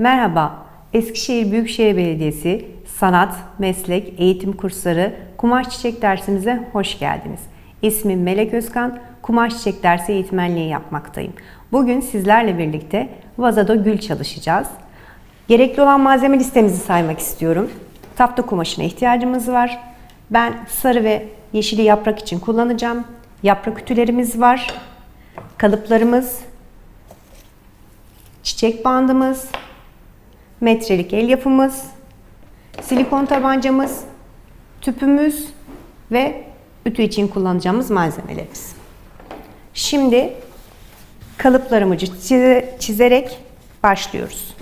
Merhaba, Eskişehir Büyükşehir Belediyesi Sanat, Meslek, Eğitim Kursları Kumaş Çiçek dersimize hoş geldiniz. İsmim Melek Özkan, Kumaş Çiçek dersi eğitmenliği yapmaktayım. Bugün sizlerle birlikte vazada gül çalışacağız. Gerekli olan malzeme listemizi saymak istiyorum. Tafta kumaşına ihtiyacımız var. Ben sarı ve yeşili yaprak için kullanacağım. Yaprak ütülerimiz var. Kalıplarımız, çiçek bandımız, metrelik el yapımız, silikon tabancamız, tüpümüz ve ütü için kullanacağımız malzemelerimiz. Şimdi kalıplarımızı çize- çizerek başlıyoruz.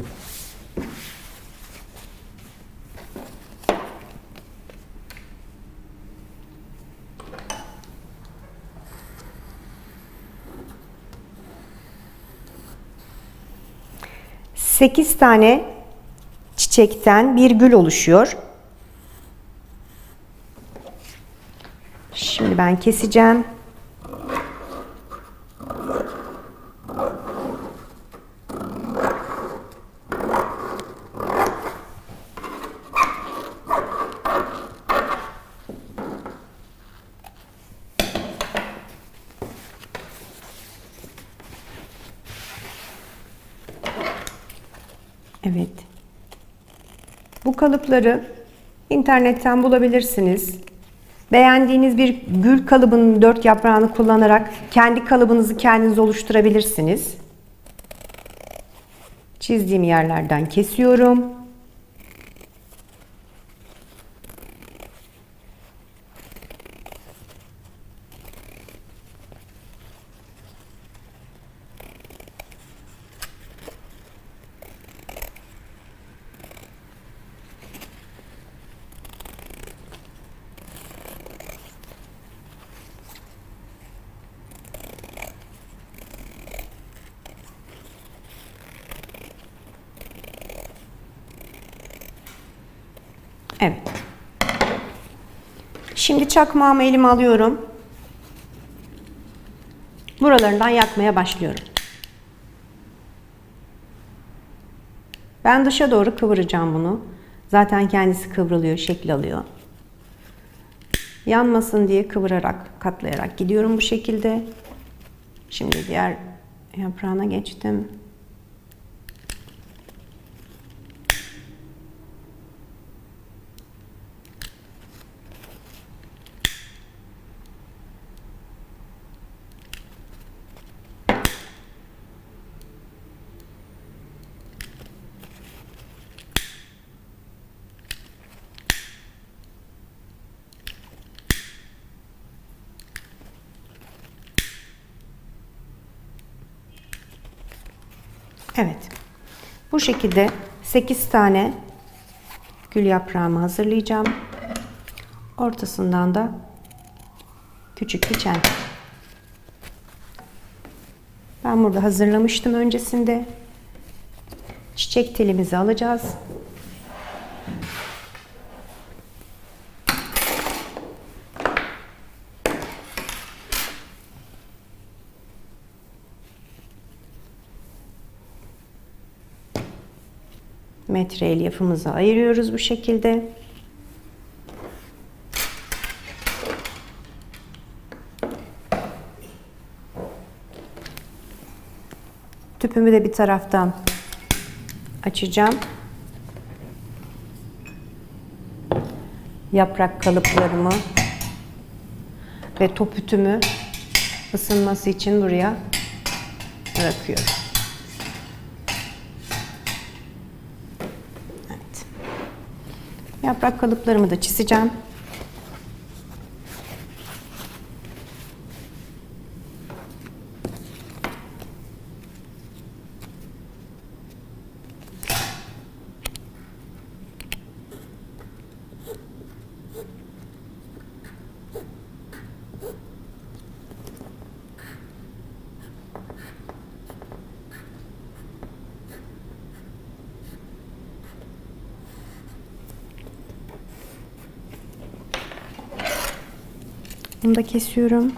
Sekiz tane çiçekten bir gül oluşuyor. Şimdi ben keseceğim. Evet. Bu kalıpları internetten bulabilirsiniz. Beğendiğiniz bir gül kalıbının dört yaprağını kullanarak kendi kalıbınızı kendiniz oluşturabilirsiniz. Çizdiğim yerlerden kesiyorum. Evet. Şimdi çakmağımı elime alıyorum. Buralarından yakmaya başlıyorum. Ben dışa doğru kıvıracağım bunu. Zaten kendisi kıvrılıyor, şekil alıyor. Yanmasın diye kıvırarak, katlayarak gidiyorum bu şekilde. Şimdi diğer yaprağına geçtim. Evet. Bu şekilde 8 tane gül yaprağımı hazırlayacağım. Ortasından da küçük bir çentik. Ben burada hazırlamıştım öncesinde. Çiçek telimizi alacağız. Metre elyafımızı ayırıyoruz bu şekilde. Tüpümü de bir taraftan açacağım. Yaprak kalıplarımı ve top ütümü ısınması için buraya bırakıyorum. Yaprak kalıplarımı da çizeceğim. Bunu da kesiyorum.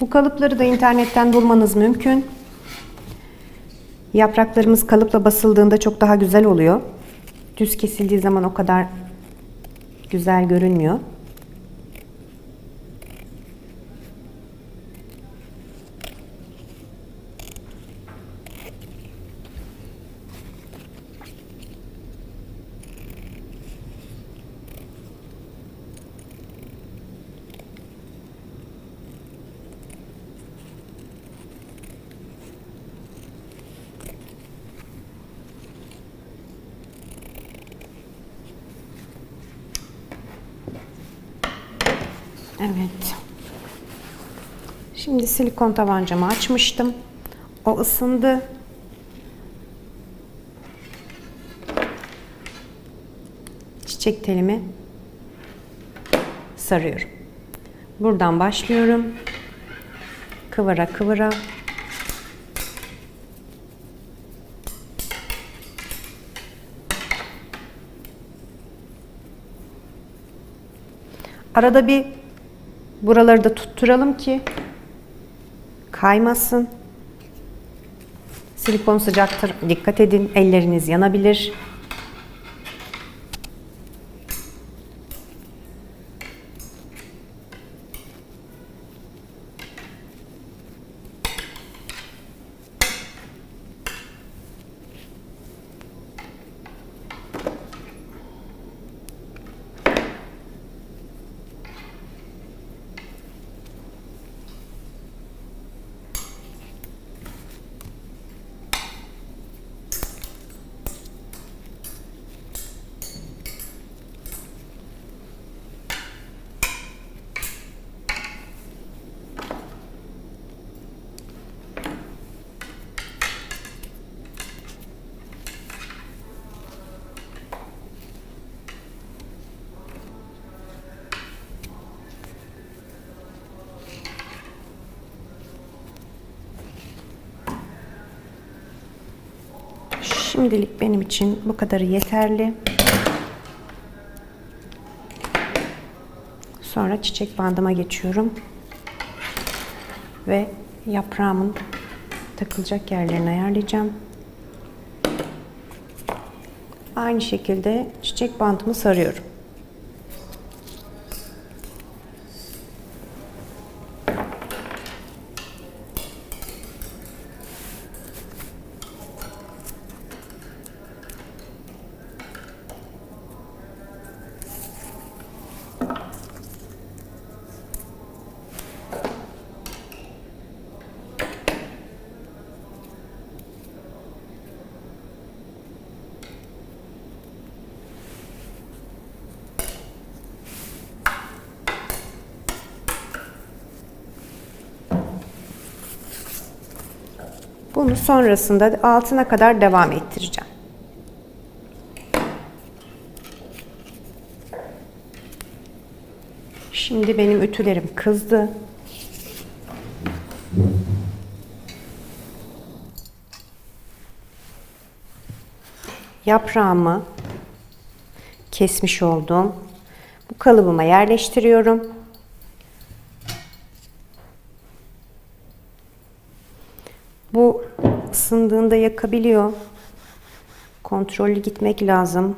Bu kalıpları da internetten bulmanız mümkün. Yapraklarımız kalıpla basıldığında çok daha güzel oluyor. Düz kesildiği zaman o kadar güzel görünmüyor. Evet. Şimdi silikon tabancamı açmıştım. O ısındı. Çiçek telimi sarıyorum. Buradan başlıyorum. Kıvıra kıvıra. Arada bir buraları da tutturalım ki kaymasın. Silikon sıcaktır. Dikkat edin. Elleriniz yanabilir. Şimdilik benim için bu kadarı yeterli. Sonra çiçek bandıma geçiyorum. Ve yaprağımın takılacak yerlerini ayarlayacağım. Aynı şekilde çiçek bandımı sarıyorum. Bunu sonrasında altına kadar devam ettireceğim. Şimdi benim ütülerim kızdı. Yaprağımı kesmiş olduğum bu kalıbıma yerleştiriyorum. Bu ısındığında yakabiliyor. Kontrollü gitmek lazım.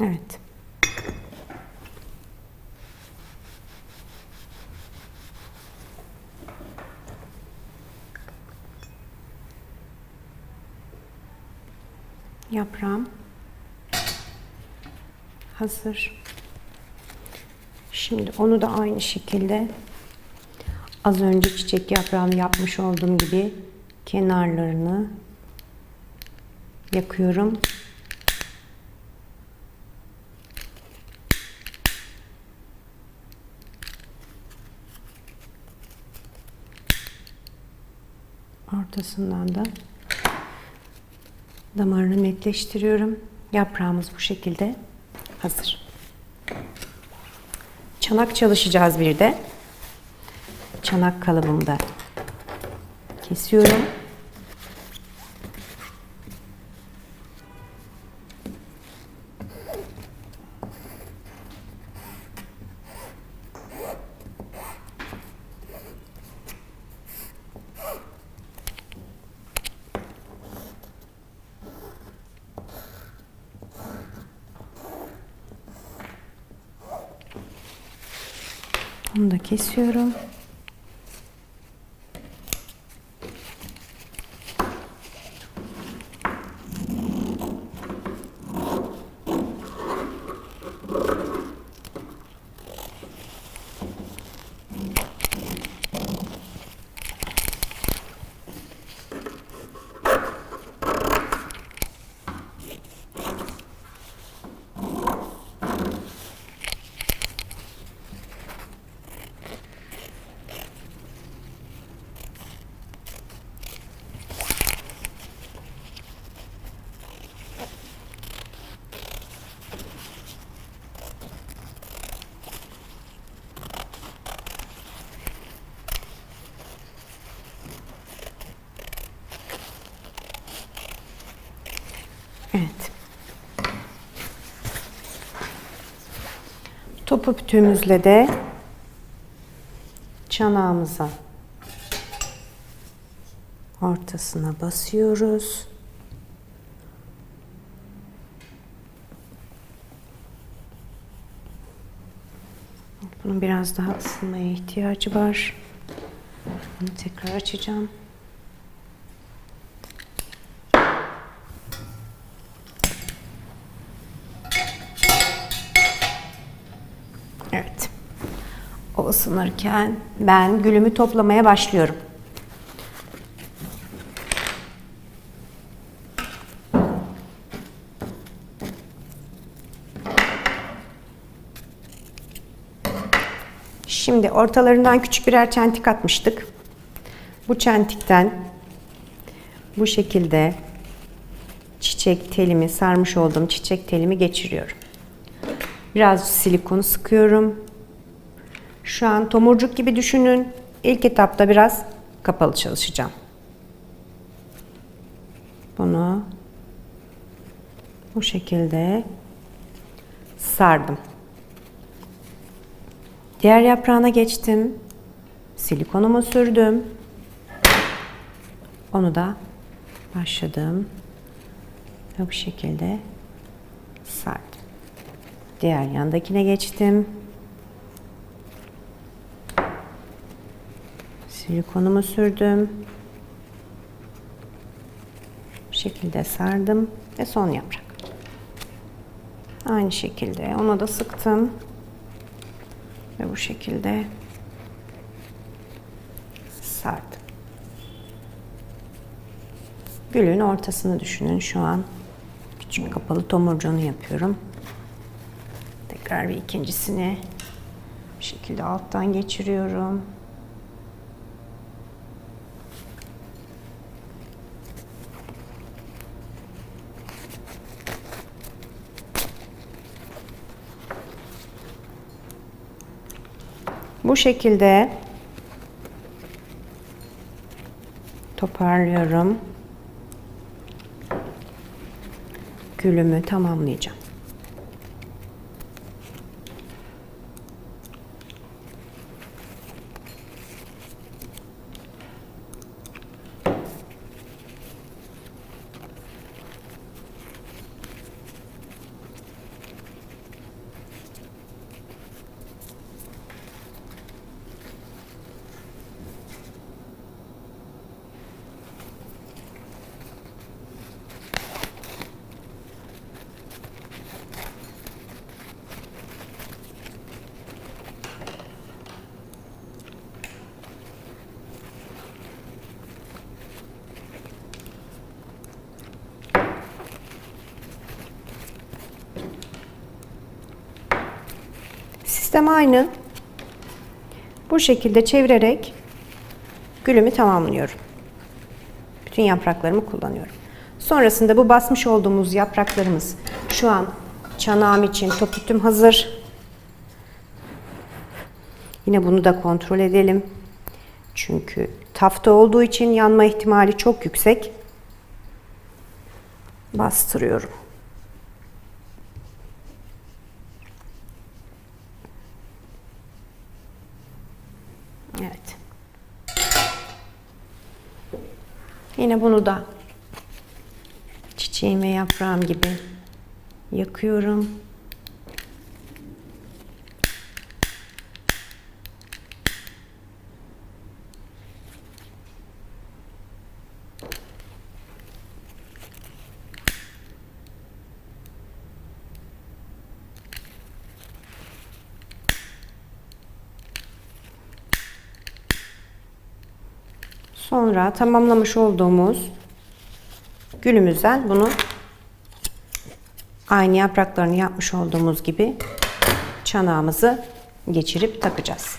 Evet. Yaprağım hazır. Şimdi onu da aynı şekilde az önce çiçek yaprağını yapmış olduğum gibi kenarlarını yakıyorum. Ortasından da damarını netleştiriyorum. Yaprağımız bu şekilde hazır. Çanak çalışacağız bir de. Çanak kalıbımda Kesiyorum. Bunu da kesiyorum. Evet. Topu pütüğümüzle de çanağımıza ortasına basıyoruz. Bunun biraz daha ısınmaya ihtiyacı var. Bunu tekrar açacağım. Evet. O ısınırken ben gülümü toplamaya başlıyorum. Şimdi ortalarından küçük birer çentik atmıştık. Bu çentikten bu şekilde çiçek telimi sarmış olduğum çiçek telimi geçiriyorum. Biraz silikonu sıkıyorum. Şu an tomurcuk gibi düşünün. İlk etapta biraz kapalı çalışacağım. Bunu bu şekilde sardım. Diğer yaprağına geçtim. Silikonumu sürdüm. Onu da başladım. Ve bu şekilde sardım. Diğer yandakine geçtim. Silikonumu sürdüm. Bu şekilde sardım ve son yaprak. Aynı şekilde ona da sıktım. Ve bu şekilde sardım. Gülün ortasını düşünün şu an. Küçük kapalı tomurcuğunu yapıyorum. Tekrar bir ikincisini bu şekilde alttan geçiriyorum. Bu şekilde toparlıyorum. Gülümü tamamlayacağım. Sistem aynı. Bu şekilde çevirerek gülümü tamamlıyorum. Bütün yapraklarımı kullanıyorum. Sonrasında bu basmış olduğumuz yapraklarımız şu an çanağım için topütüm hazır. Yine bunu da kontrol edelim. Çünkü Tafta olduğu için yanma ihtimali çok yüksek. Bastırıyorum. Evet. Yine bunu da çiçeğim ve yaprağım gibi yakıyorum. Sonra tamamlamış olduğumuz gülümüzden bunu aynı yapraklarını yapmış olduğumuz gibi çanağımızı geçirip takacağız.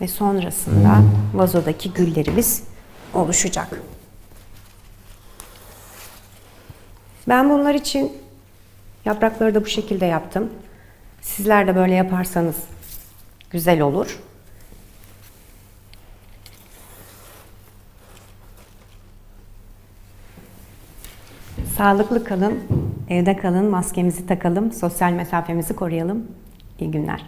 Ve sonrasında vazodaki güllerimiz oluşacak. Ben bunlar için yaprakları da bu şekilde yaptım. Sizler de böyle yaparsanız güzel olur. Sağlıklı kalın, evde kalın, maskemizi takalım, sosyal mesafemizi koruyalım. İyi günler.